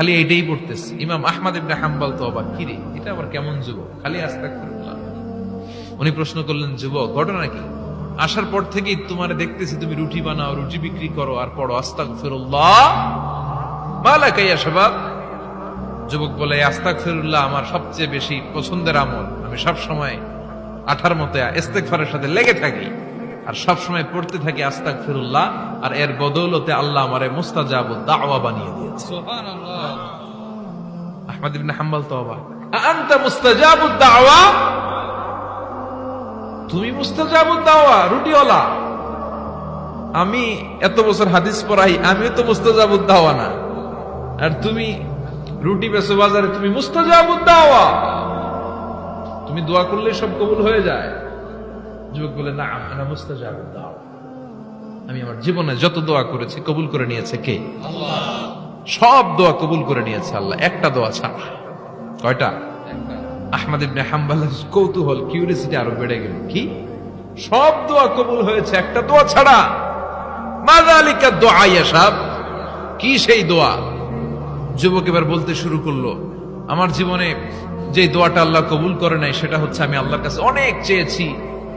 খালি এইটাই পড়তেছে। ইমাম আহমদ ইবনে হাম্বাল তো অবাক কিরে এটা আবার কেমন যুবক? খালি আস্তাগফিরুল্লাহ। উনি প্রশ্ন করলেন, যুবক, ঘটনা কি? আসার পর থেকেই, তোমার দেখতেছি, তুমি রুটি বানাও, রুটি বিক্রি করো আর পড়ো, আস্তাগফিরুল্লাহ। মালাকা শাবাব। যুবক বলে, আস্তাগফিরুল্লাহ আমার সবচেয়ে বেশি পছন্দের আমল। আমি সব সময় আঠার মতো ইস্তেগফারের সাথে লেগে থাকি। আর সব সময় পড়তে থাকি আস্তাগফিরুল্লাহ আর এর বদৌলতে আল্লাহ আমারে মুস্তাজাবু দাওয়া বানিয়ে দিয়েছে। আহমদ ইবনে হাম্বল আনতা মুস্তাজাবু দাওয়া? তুমি মুস্তাজাবু দাওয়া রুটিওয়ালা। আমি এত বছর হাদিস পড়াই আমিও তো মুস্তাজাবু দাওয়া না। আর তুমি রুটি বেসো বাজারে তুমি মুস্তাজাবু দাওয়া। তুমি দোয়া করলে সব কবুল হয়ে যায়। যুবক বলে না আমরা মুস্তাজাবু আমি আমার জীবনে যত দোয়া করেছি কবুল করে নিয়েছে কে? সব দোয়া কবুল করে নিয়েছে আল্লাহ একটা দোয়া ছাড়া। কয়টা? আহমদ ইবনে হাম্বালের কৌতূহল কিউরিয়াসিটি আরও বেড়ে গেল। কি? সব দোয়া কবুল হয়েছে একটা দোয়া ছাড়া। মাজালিকা দোয়া সাহ কি সেই দোয়া? যুবক এবার বলতে শুরু করল আমার জীবনে যে দোয়াটা আল্লাহ কবুল করে নাই সেটা হচ্ছে আমি আল্লাহর কাছে অনেক চেয়েছি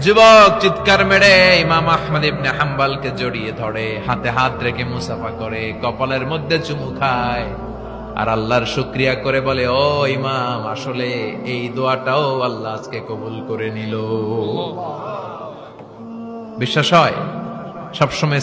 যুবক চিৎকার মেরে ইমাম আহমদ ইবনে হাম্বালকে জড়িয়ে ধরে, হাতে হাত রেখে মুসাফা করে, কপালের মধ্যে চুমু খায়। আর আল্লাহর শুক্রিয়া করে বলে, ও ইমাম, আসলে এই দোয়াটাও আল্লাহ আজকে কবুল করে নিল। বিশ্বাস হয়, সবসময়